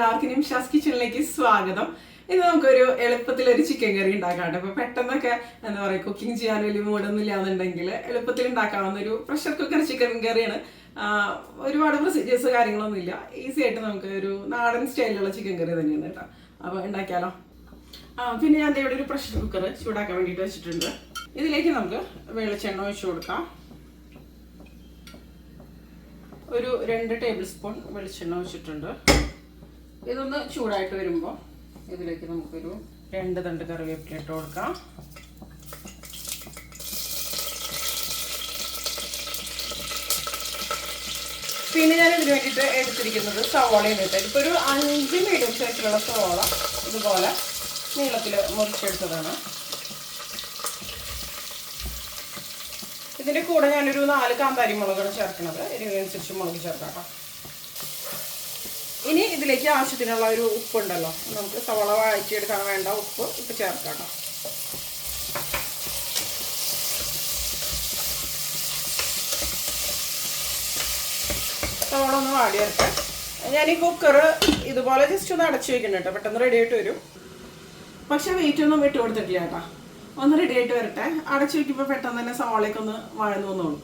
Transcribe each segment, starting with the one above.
എല്ലാവർക്കും നിംഷാസ് കിച്ചണിലേക്ക് സ്വാഗതം. ഇന്ന് നമുക്കൊരു എളുപ്പത്തിൽ ഒരു ചിക്കൻ കറി ഉണ്ടാക്കാം അപ്പൊ പെട്ടെന്നൊക്കെ എന്താ പറയുക കുക്കിംഗ് ചെയ്യാൻ വലിയ മൂടൊന്നും ഇല്ലാന്നുണ്ടെങ്കിൽ എളുപ്പത്തിൽ ഉണ്ടാക്കാവുന്ന ഒരു പ്രഷർ കുക്കർ ചിക്കൻ കറിയാണ് ഒരുപാട് പ്രൊസീജിയേഴ്സ് കാര്യങ്ങളൊന്നും ഇല്ല ഈസി ആയിട്ട് നമുക്ക് ഒരു നാടൻ സ്റ്റൈലിലുള്ള ചിക്കൻ കറി തന്നെയാണ് കേട്ടോ. അപ്പൊ ഉണ്ടാക്കിയാലോ? പിന്നെ ഞാൻ ഇവിടെ ഒരു പ്രഷർ കുക്കർ ചൂടാക്കാൻ വേണ്ടിയിട്ട് വെച്ചിട്ടുണ്ട്. ഇതിലേക്ക് നമുക്ക് വെളിച്ചെണ്ണ ഒഴിച്ചു കൊടുക്കാം. ഒരു രണ്ട് ടേബിൾ സ്പൂൺ വെളിച്ചെണ്ണ ഒഴിച്ചിട്ടുണ്ട്. ഇതൊന്ന് ചൂടായിട്ട് വരുമ്പോൾ ഇതിലേക്ക് നമുക്കൊരു രണ്ട് തണ്ട് കറിവേപ്പില ഇട്ട് കൊടുക്കാം. പിന്നെ ഞാൻ ഇതിന് വേണ്ടിയിട്ട് എടുത്തിരിക്കുന്നത് സവോളയാണ് കേട്ടോ. ഇപ്പോൾ ഒരു അഞ്ച് മീഡിയം സൈസിലുള്ള സവോള ഇതുപോലെ നീളത്തിൽ മുറിച്ചെടുത്തതാണ്. ഇതിന്റെ കൂടെ ഞാനൊരു നാല് കാന്താരി മുളകാണ് ചേർക്കുന്നത്. എരിവിനനുസരിച്ച് മുളക് ചേർക്കാം കേട്ടോ. ഇനി ഇതിലേക്ക് ആവശ്യത്തിനുള്ള ഒരു ഉപ്പുണ്ടല്ലോ. നമുക്ക് സവള വാഴ്ചയെടുക്കാൻ വേണ്ട ഉപ്പ് ഇപ്പം ചേർക്കാം സവള ഒന്ന് വാടി വരട്ടെ ഞാൻ ഈ കുക്കർ ഇതുപോലെ ജസ്റ്റ് ഒന്ന് അടച്ചു വെക്കണം കേട്ടോ പെട്ടെന്ന് റെഡി ആയിട്ട് വരും. പക്ഷെ വെയിറ്റ് ഒന്നും വിട്ട് കൊടുത്തിട്ടില്ല കേട്ടോ ഒന്ന് റെഡി ആയിട്ട് വരട്ടെ. അടച്ചു വെക്കുമ്പോൾ പെട്ടെന്ന് തന്നെ സവാളയൊക്കെ ഒന്ന് വഴന്നു വന്നോളൂ.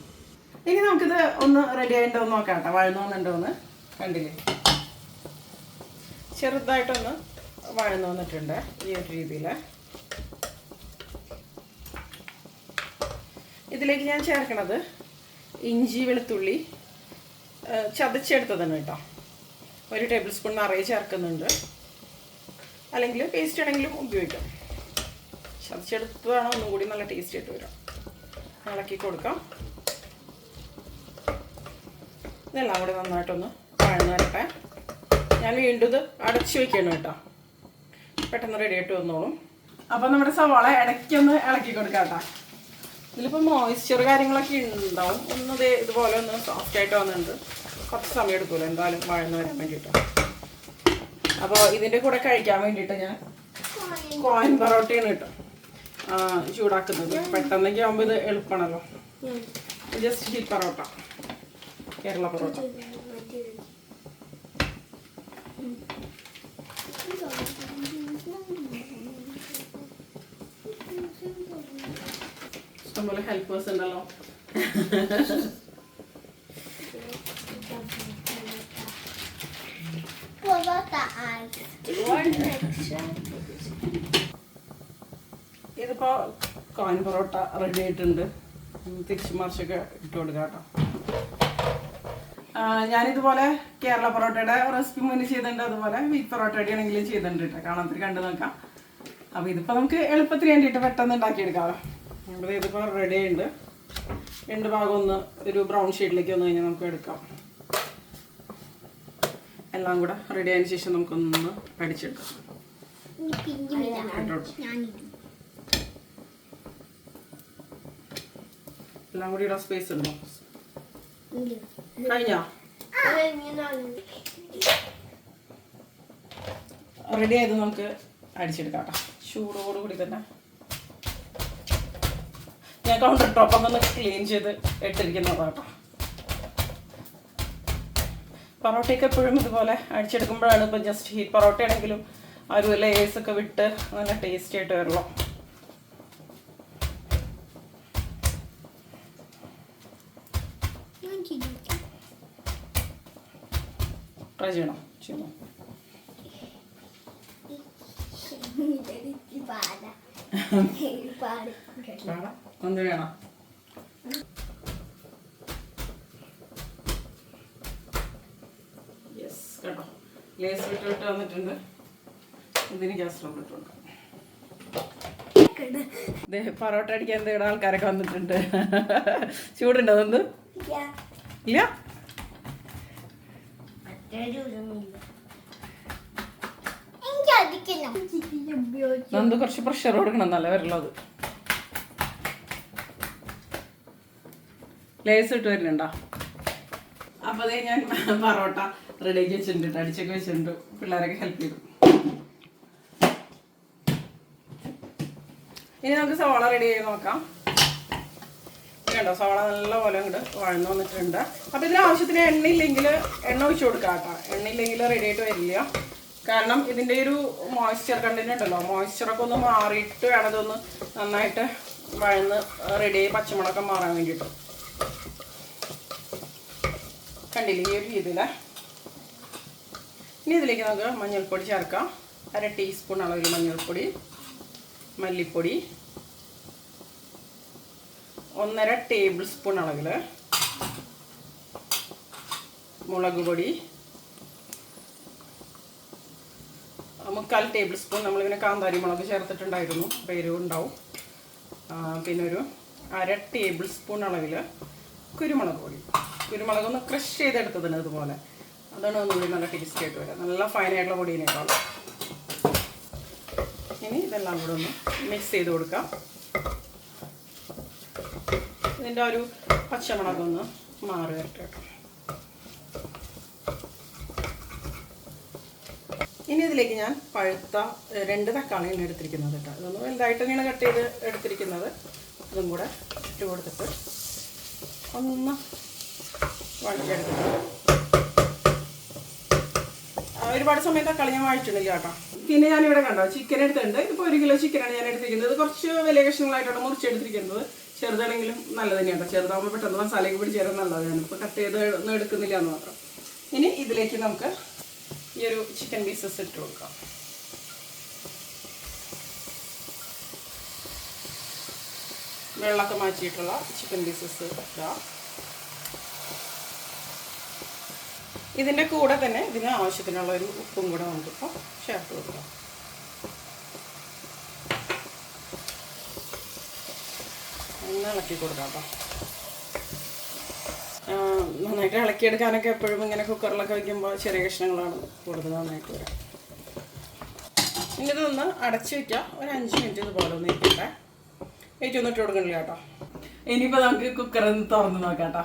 ഇനി നമുക്കിത് ഒന്ന് റെഡി ആയിട്ടുണ്ടോ എന്ന് നോക്കാം കേട്ടോ വഴന്നു വന്നിട്ടുണ്ടോ എന്ന് കണ്ടില്ലേ? ചെറുതായിട്ടൊന്ന് വഴന്നു വന്നിട്ടുണ്ട് ഈ ഒരു രീതിയിൽ ഇതിലേക്ക് ഞാൻ ചേർക്കണത് ഇഞ്ചി വെളുത്തുള്ളി ചതച്ചെടുത്തതാണ് കേട്ടോ. ഒരു ടേബിൾ സ്പൂൺ നിറയെ ചേർക്കുന്നുണ്ട്. അല്ലെങ്കിൽ പേസ്റ്റ് ആണെങ്കിലും ഉപയോഗിക്കാം. ചതച്ചെടുത്തതാണ് ഒന്നും കൂടി നല്ല ടേസ്റ്റ് ആയിട്ട് വരാം. ഇളക്കി കൊടുക്കാം. ഇതെല്ലാം കൂടി നന്നായിട്ടൊന്ന് വഴന്നു വരട്ടെ. ഞാൻ വീണ്ടും ഇത് അടച്ചു വെക്കണം കേട്ടോ. പെട്ടെന്ന് റെഡി ആയിട്ട് വന്നോളും. അപ്പം നമ്മുടെ സവാള ഇടയ്ക്കൊന്ന് ഇളക്കി കൊടുക്കാം കേട്ടോ. ഇതിലിപ്പോൾ മോയ്സ്ചർ കാര്യങ്ങളൊക്കെ ഉണ്ടാവും. ഒന്ന് ദേ ഇതുപോലെ ഒന്ന് സോഫ്റ്റ് ആയിട്ട് വന്നിട്ടുണ്ട്. കുറച്ച് സമയം എടുക്കുമല്ലോ എന്തായാലും വഴന്ന് വരാൻ വേണ്ടിയിട്ട്. അപ്പോൾ ഇതിന്റെ കൂടെ കഴിക്കാൻ വേണ്ടിയിട്ട് ഞാൻ കോയിൻ പൊറോട്ടയാണ് കേട്ടോ ആ, ചൂടാക്കുന്നത്. പെട്ടെന്നൊക്കെ ആകുമ്പോൾ ഇത് എളുപ്പമാണല്ലോ. Just heat parotta Kerala parotta. ഇഷ്ടംപോലെ ഹെൽപ്പേഴ്സ് ഉണ്ടല്ലോ. ഇതിപ്പോ കോയിൻ പൊറോട്ട റെഡി ആയിട്ടുണ്ട്. തിരിച്ചു മറിച്ചൊക്കെ ഇട്ട് കൊടുക്കാം കേട്ടോ. ഞാനിതുപോലെ കേരള പൊറോട്ടയുടെ റെസിപ്പി മുന്നിൽ ചെയ്തിട്ടുണ്ട്. അതുപോലെ വീറ്റ് പൊറോട്ടയുടെ ആണെങ്കിലും ചെയ്തിട്ടുണ്ട് കേട്ടോ. കാണാത്തിരി കണ്ടു നോക്കാം. അപ്പോൾ ഇതിപ്പോ നമുക്ക് എളുപ്പത്തിന് വേണ്ടിയിട്ട് പെട്ടെന്ന് ഉണ്ടാക്കിയെടുക്കാമല്ലോ അപ്പോൾ ഇതിപ്പോൾ റെഡി ഉണ്ട് രണ്ട് ഭാഗം ഒന്ന് ഒരു ബ്രൗൺ ഷെയ്ഡിലേക്ക് വന്നു കഴിഞ്ഞാൽ നമുക്ക് എടുക്കാം. എല്ലാം കൂടെ റെഡി ആയതിനു ശേഷം നമുക്കൊന്ന് അടിച്ചെടുക്കാം. എല്ലാം കൂടി ഇടാൻ സ്പേസ് ഉണ്ടോ? കഴിഞ്ഞോ? റെഡി ആയത് നമുക്ക് അടിച്ചെടുക്കാം കേട്ടോ. ചൂടോടുകൂടി തന്നെ. ഞാൻ കൗണ്ടർ ടോപ്പൊക്കെ ഒന്ന് ക്ലീൻ ചെയ്ത് ഇട്ടിരിക്കുന്നതാണ് കേട്ടോ പൊറോട്ടയൊക്കെ എപ്പോഴും ഇതുപോലെ അടിച്ചെടുക്കുമ്പോഴാണ് ഇപ്പം ജസ്റ്റ് ഹീറ്റ് പൊറോട്ട ആണെങ്കിലും ആ ഒരു ലേസ് ഒക്കെ വിട്ട് നല്ല ടേസ്റ്റി ആയിട്ട് വരുള്ളൂ ട്രൈ ചെയ്യണം ചെയ്യണം. എന്ത് വേണം യെസ് കേട്ടോ ലേസ് വിട്ട് വിട്ട് വന്നിട്ടുണ്ട്. ഇതിന് ഗ്യാസ് സ്റ്റോപ്പ് ഇട്ട് കൊടുക്കാം ദേ, പൊറോട്ട അടിക്കാൻ എന്തെങ്കിലും ആൾക്കാരൊക്കെ വന്നിട്ടുണ്ട്. ചൂടുണ്ടോ അതൊന്ന്? ഇല്ല. നന്ദു കുറച്ച് പ്രഷർ കൊടുക്കണം നല്ല വരുള്ളത് ലേസ് ഇട്ട് വരുന്നുണ്ടോ? അപ്പൊ അതേ ഞാൻ പറോട്ട റെഡിയാക്കി വെച്ചിട്ടുണ്ട് അടിച്ചൊക്കെ വെച്ചിട്ടുണ്ട്. പിള്ളേരൊക്കെ ഹെൽപ്പ് ചെയ്തു. ഇനി നമുക്ക് സവാള റെഡി ചെയ്ത് നോക്കാം. കണ്ടോ സവാള നല്ലപോലെ അങ്ങോട്ട് വഴന്നു വന്നിട്ടുണ്ട്. അപ്പോൾ ഇതിന് ആവശ്യത്തിന് എണ്ണ ഇല്ലെങ്കിൽ എണ്ണ ഒഴിച്ചു കൊടുക്കാം കേട്ടോ എണ്ണ ഇല്ലെങ്കിൽ റെഡി ആയിട്ട് വരില്ല. കാരണം ഇതിന്റെ ഒരു മോയ്സ്ചർ കണ്ടന്റ് ഉണ്ടല്ലോ. മോയ്സ്ചറൊക്കെ ഒന്ന് മാറിയിട്ട് വേണം ഇതൊന്ന് നന്നായിട്ട് വഴന്ന് റെഡി റെഡിയായി പച്ചമുളകൊക്കെ മാറാൻ വേണ്ടിയിട്ട്. കണ്ടില്ലേ ഈ ഒരു രീതിയിൽ ഇനി ഇതിലേക്ക് നമുക്ക് മഞ്ഞൾപ്പൊടി ചേർക്കാം. അര ടീസ്പൂൺ അളവിൽ മഞ്ഞൾപ്പൊടി മല്ലിപ്പൊടി ഒന്നര ടേബിൾ സ്പൂൺ അളവിൽ മുളക് പൊടി മുക്കാൽ ടേബിൾ സ്പൂൺ നമ്മളിങ്ങനെ കാന്താരി മുളക് ചേർത്തിട്ടുണ്ടായിരുന്നു എരിവ് ഉണ്ടാവും. പിന്നെ ഒരു അര ടേബിൾ സ്പൂൺ അളവിൽ കുരുമുളക് പൊടി. കുരുമുളക് ഒന്ന് ക്രഷ് ചെയ്തെടുത്തതിന് ഇതുപോലെ. അതാണ് ഒന്നുകൂടി നല്ല ടേസ്റ്റ് ആയിട്ട് വരിക നല്ല ഫൈനായിട്ടുള്ള പൊടിയിനേക്കാൾ ഇനി ഇതെല്ലാം കൂടെ ഒന്ന് മിക്സ് ചെയ്ത് കൊടുക്കാം. ഇതിന്റെ ഒരു പച്ചമുളകൊന്ന് മാറി വരട്ടെ ഇനി ഇതിലേക്ക് ഞാൻ പഴുത്ത രണ്ട് തക്കാളിയാണ് എടുത്തിരിക്കുന്നത് കേട്ടോ. ഇതൊന്ന് വലുതായിട്ട് തന്നെയാണ് കട്ട് ചെയ്ത് എടുത്തിരിക്കുന്നത്. അതും കൂടെ ഇട്ട് കൊടുത്തിട്ട് ഒന്ന് വഴറ്റിയെടുത്തിട്ട് ആ, ഒരുപാട് സമയം തക്കാളി ഞാൻ വാഴിച്ചിട്ടില്ല കേട്ടോ. പിന്നെ ഞാനിവിടെ കണ്ടോ ചിക്കൻ എടുത്തിട്ടുണ്ട്. ഇപ്പോൾ ഒരു കിലോ ചിക്കനാണ് ഞാൻ എടുത്തിരിക്കുന്നത്. കുറച്ച് വലിയ കഷ്ണങ്ങളായിട്ടാണ് മുറിച്ചെടുത്തിരിക്കുന്നത്. ചെറുതാണെങ്കിലും നല്ലത് തന്നെയാണ് ചെറുതാകുമ്പോൾ പെട്ടെന്ന് മസാലയ്ക്ക് പിടിച്ച് തരാൻ നല്ലതാണ്. ഇപ്പോൾ കട്ട് ചെയ്ത് ഒന്നും എടുക്കുന്നില്ല എന്ന് മാത്രം. ഇനി ഇതിലേക്ക് നമുക്ക് ഈ ഒരു ചിക്കൻ പീസസ് ഇട്ട് കൊടുക്കാം. വെള്ളമൊക്കെ മാറ്റിയിട്ടുള്ള ചിക്കൻ പീസസ് ഇടാം. ഇതിന്റെ കൂടെ തന്നെ ഇതിന് ആവശ്യത്തിനുള്ള ഒരു ഉപ്പും കൂടെ നമുക്കിപ്പോൾ ചേർത്ത് കൊടുക്കാം. ഒന്ന് ഇളക്കി കൊടുക്കാം കേട്ടോ. നന്നായിട്ട് ഇളക്കിയെടുക്കാനൊക്കെ എപ്പോഴും ഇങ്ങനെ കുക്കറിലൊക്കെ വയ്ക്കുമ്പോൾ ചെറിയ കഷ്ണങ്ങളാണ് കൂടുതൽ നന്നായിട്ട് വരാം. ഇനി ഇതൊന്ന് അടച്ചു വെക്കാം ഒരു അഞ്ച് മിനിറ്റ് ഇതുപോലെ ഒന്ന് ഇരിക്കട്ടെ. ഏറ്റവും ഒന്നിട്ട് കൊടുക്കണില്ല കേട്ടോ. ഇനിയിപ്പോൾ നമുക്ക് കുക്കറിൽ തുറന്ന് നോക്കാം കേട്ടോ.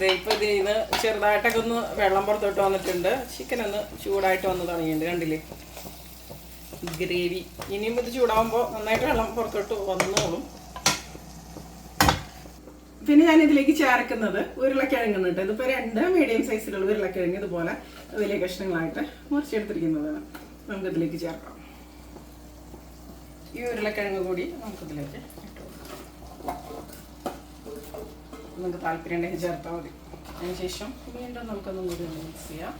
ദേ ഇപ്പോൾ ഇതിൽ നിന്ന് ചെറുതായിട്ടൊക്കെ ഒന്ന് വെള്ളം പുറത്തോട്ട് വന്നിട്ടുണ്ട്. ചിക്കൻ ഒന്ന് ചൂടായിട്ട് വന്ന് തുടങ്ങിയിട്ടുണ്ട്. കണ്ടില്ലേ? ഗ്രേവി ഇനിയും ഇത് ചൂടാകുമ്പോൾ നന്നായിട്ട് വെള്ളം പുറത്തോട്ട് വന്നോളും. പിന്നെ ഞാൻ ഇതിലേക്ക് ചേർക്കുന്നത് ഉരുളക്കിഴങ്ങ് എന്നിട്ട് ഇതിപ്പോൾ രണ്ട് മീഡിയം സൈസിലുള്ള ഉരുളക്കിഴങ്ങ് ഇതുപോലെ വലിയ കഷ്ണങ്ങളായിട്ട് മുറിച്ചെടുത്തിരിക്കുന്നതാണ്. നമുക്ക് ഇതിലേക്ക് ചേർക്കാം. ഈ ഉരുളക്കിഴങ്ങ് കൂടി നമുക്കിതിലേക്ക് നമുക്ക് താല്പര്യം ഉണ്ടെങ്കിൽ ചേർത്താൽ മതി. അതിനുശേഷം വീണ്ടും നമുക്കൊന്നും കൂടി ഒന്ന് മിക്സ് ചെയ്യാം.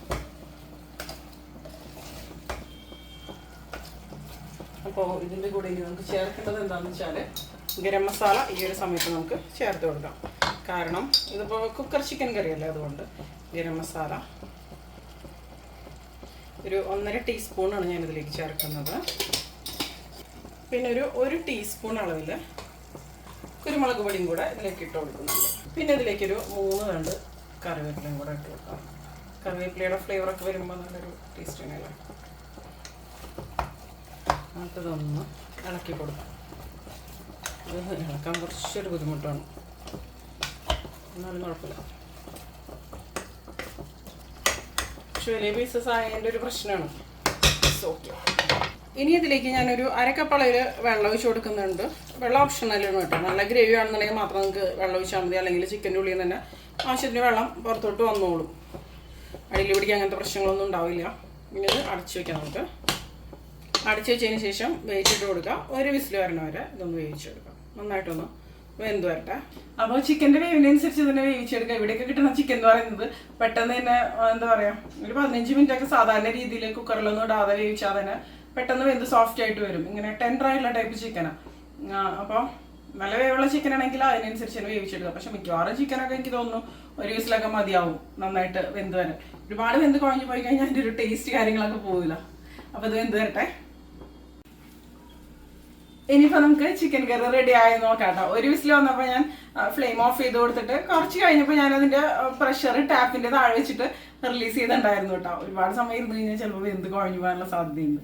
അപ്പോൾ ഇതിന്റെ കൂടെ ഇനി നമുക്ക് ചേർക്കേണ്ടത് എന്താണെന്ന് വെച്ചാൽ ഗരം മസാല ഈ ഒരു സമയത്ത് നമുക്ക് ചേർത്ത് കൊടുക്കാം. കാരണം ഇതിപ്പോൾ കുക്കർ ചിക്കൻ കറിയല്ലേ അതുകൊണ്ട് ഗരം മസാല. ഒരു ഒന്നര ടീസ്പൂണാണ് ഞാൻ ഇതിലേക്ക് ചേർക്കുന്നത്. പിന്നെ ഒരു ഒരു ടീസ്പൂൺ അളവിൽ കുരുമുളക് പൊടിയും കൂടെ ഇതിലേക്ക് ഇട്ട് കൊടുക്കുന്നുണ്ട്. പിന്നെ ഇതിലേക്കൊരു മൂന്ന് രണ്ട് കറിവേപ്പിലയും കൂടെ ഇട്ട് കൊടുക്കാം. കറിവേപ്പിലയുടെ ഫ്ലേവറൊക്കെ വരുമ്പോൾ നല്ലൊരു ടേസ്റ്റ് തന്നെയല്ലേ? അടുത്തതൊന്ന് ഇളക്കി കൊടുക്കാം. ഇത് ഇളക്കാൻ കുറച്ചൊരു ബുദ്ധിമുട്ടാണ്. എന്നാലും കുഴപ്പമില്ല. വലിയ പീസസ് ആയതിന്റെ ഒരു പ്രശ്നമാണ്. ഓക്കെ ഇനി ഇതിലേക്ക് ഞാനൊരു അരക്കപ്പളയിൽ വെള്ളം ഒഴിച്ച് കൊടുക്കുന്നുണ്ട്. വെള്ളം ഓപ്ഷണലാണ് കേട്ടോ. നല്ല ഗ്രേവി ആണെന്നുണ്ടെങ്കിൽ മാത്രം നിങ്ങൾക്ക് വെള്ളം ഒഴിച്ചാൽ മതി. അല്ലെങ്കിൽ ചിക്കന്റെ ഉള്ളിൽ തന്നെ ആവശ്യത്തിന് വെള്ളം പുറത്തോട്ട് വന്നോളും. അടിയിൽ പിടിക്കാൻ അങ്ങനത്തെ പ്രശ്നങ്ങളൊന്നും ഉണ്ടാവില്ല. ഇനി ഇത് അടച്ചു വെക്കാം നമുക്ക്. അടച്ചു വെച്ചതിന് ശേഷം വേവിച്ചിട്ട് കൊടുക്കാം. ഒരു വിസിൽ വരണവരെ ഇതൊന്ന് വേവിച്ചെടുക്കാം. നന്നായിട്ടൊന്ന് വെന്ത് വരട്ടെ. അപ്പോൾ ചിക്കന്റെ വേവിനനുസരിച്ച് തന്നെ വേവിച്ചെടുക്കുക ഇവിടെയൊക്കെ കിട്ടുന്ന ചിക്കൻ എന്ന് പറയുന്നത് പെട്ടെന്ന് തന്നെ എന്താ പറയുക ഒരു പതിനഞ്ച് മിനിറ്റ് ഒക്കെ സാധാരണ രീതിയിൽ കുക്കറിലൊന്നും ഇടാതെ വേവിച്ചാൽ തന്നെ പെട്ടെന്ന് വെന്ത് സോഫ്റ്റ് ആയിട്ട് വരും. ഇങ്ങനെ ടെൻഡർ ആയിട്ടുള്ള ടൈപ്പ് ചിക്കനാണ് അപ്പോൾ നല്ല വേവുള്ള ചിക്കൻ ആണെങ്കിൽ അതിനനുസരിച്ച് തന്നെ വേവിച്ചെടുക്കുക പക്ഷെ മിക്കവാറും ചിക്കനൊക്കെ എനിക്ക് തോന്നുന്നു ഒരു ദിവസത്തിലൊക്കെ മതിയാവും നന്നായിട്ട് വെന്ത് വരാൻ. ഒരുപാട് വെന്ത് കുഴഞ്ഞു പോയി കഴിഞ്ഞാൽ അതിന്റെ ഒരു ടേസ്റ്റ് കാര്യങ്ങളൊക്കെ പോവില്ല. അപ്പോൾ ഇത് വെന്ത് വരട്ടെ. ഇനിയിപ്പോ നമുക്ക് ചിക്കൻ കറി റെഡി ആയി നോക്കാം കേട്ടോ. ഒരു വിസിൽ വന്നപ്പോൾ ഞാൻ ഫ്ലെയിം ഓഫ് ചെയ്ത് കൊടുത്തിട്ട് കുറച്ച് കഴിഞ്ഞപ്പോൾ ഞാൻ അതിന്റെ പ്രഷർ ടാപ്പിന്റെ താഴെ വെച്ചിട്ട് റിലീസ് ചെയ്തിട്ടുണ്ടായിരുന്നു കേട്ടോ. ഒരുപാട് സമയം ഇരുന്ന് കഴിഞ്ഞാൽ ചിലപ്പോൾ വെന്ത് കുഴഞ്ഞു പോകാനുള്ള സാധ്യതയുണ്ട്.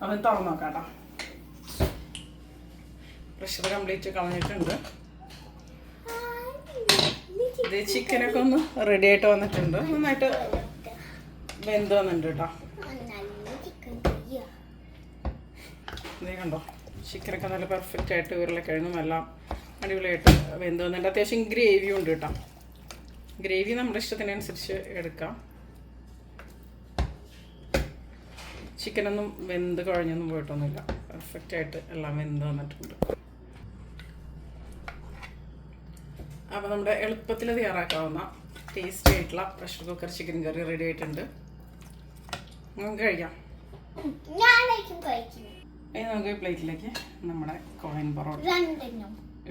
അപ്പം തുറന്നു നോക്കാം കേട്ടോ. പ്രഷർ കംപ്ലീറ്റ് കളഞ്ഞിട്ടുണ്ട്. ഇത് ചിക്കനൊക്കെ ഒന്ന് റെഡി ആയിട്ട് വന്നിട്ടുണ്ട്. നന്നായിട്ട് വെന്ത് വന്നിട്ടുണ്ട് കേട്ടോ. ഇതേ കണ്ടോ? ചിക്കനൊക്കെ നല്ല പെർഫെക്റ്റ് ആയിട്ട് ഉരുളക്കിഴങ്ങും എല്ലാം അടിപൊളിയായിട്ട് വെന്ത് വന്നിട്ട് അത്യാവശ്യം ഗ്രേവി ഉണ്ട് കേട്ടോ. ഗ്രേവി നമ്മുടെ ഇഷ്ടത്തിനനുസരിച്ച് എടുക്കാം. ചിക്കനൊന്നും വെന്ത് കുഴഞ്ഞൊന്നും പോയിട്ടൊന്നുമില്ല. പെർഫെക്റ്റ് ആയിട്ട് എല്ലാം വെന്ത് വന്നിട്ടുണ്ട്. അപ്പോൾ നമ്മുടെ എളുപ്പത്തിൽ തയ്യാറാക്കാവുന്ന ടേസ്റ്റി ആയിട്ടുള്ള pressure cooker chicken curry ready ആയിട്ടുണ്ട്. നമുക്ക് കഴിക്കാം. ഇനി നമുക്ക് പ്ലേറ്റിലേക്ക് നമ്മുടെ കോയിൻ പൊറോട്ട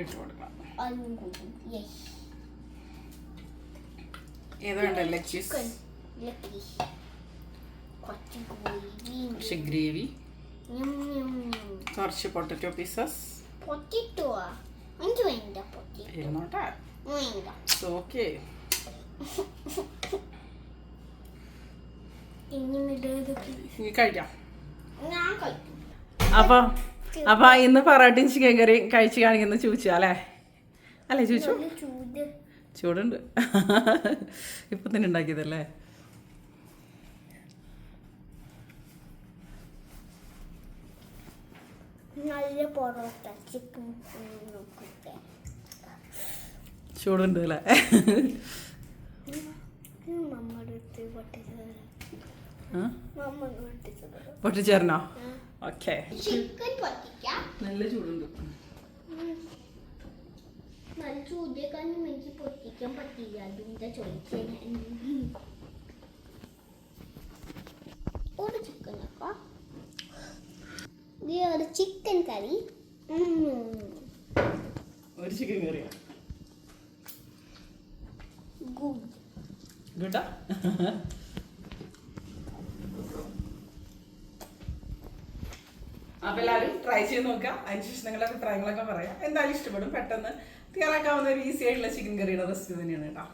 ഇട്ട് കൊടുക്കാം. അതും കൂടി യെസ് ഏത് വേണ്ട ലെഗ് കുറച്ച് കുറച്ച് ഗ്രേവി കുറച്ച് പൊട്ടറ്റോ പീസസ് ഇരുന്നോട്ടെ ഓക്കെ കഴിക്കാം. ഞാൻ കഴിക്കും. അപ്പൊ അപ്പൊ ഇന്ന് പൊറോട്ടയും ചിക്കൻ കറി കഴിച്ചു കാണിക്കുന്ന ചൂച്ചു അല്ലേ? അല്ലേ ചൂച്ചു? ചൂടുണ്ട്. ഇപ്പൊ തന്നെ ഉണ്ടാക്കിയതല്ലേ? നല്ല പൊറോട്ട ചിക്കൻ നോക്കട്ടെ. ചൂടുണ്ട് അല്ലേ? മമ്മയുടെ ഓക്കെ ചിക്കൻ പൊട്ടിക്കാം. നല്ല ചൂടുണ്ട്. നല്ല ചൂടേക്കാളും എനിക്ക് പൊട്ടിക്കാൻ പറ്റില്ല അതിന്റെ ചോദിച്ചത്. ഒരു ചിക്കൻ ഒരു ചിക്കൻ കറി. ഒരു ചിക്കൻ കറിയാ. ഗുഡ്. ഗുഡാ. അപ്പൊ എല്ലാവരും ട്രൈ ചെയ്ത് നോക്കാം അതിനുശേഷം നിങ്ങളുടെ അഭിപ്രായങ്ങളൊക്കെ പറയാം. എന്തായാലും ഇഷ്ടപ്പെടും. പെട്ടെന്ന് തയ്യാറാക്കാവുന്ന ഒരു ഈസി ആയിട്ടുള്ള ചിക്കൻ കറിയുടെ റെസിപ്പി തന്നെയാണ് കേട്ടോ.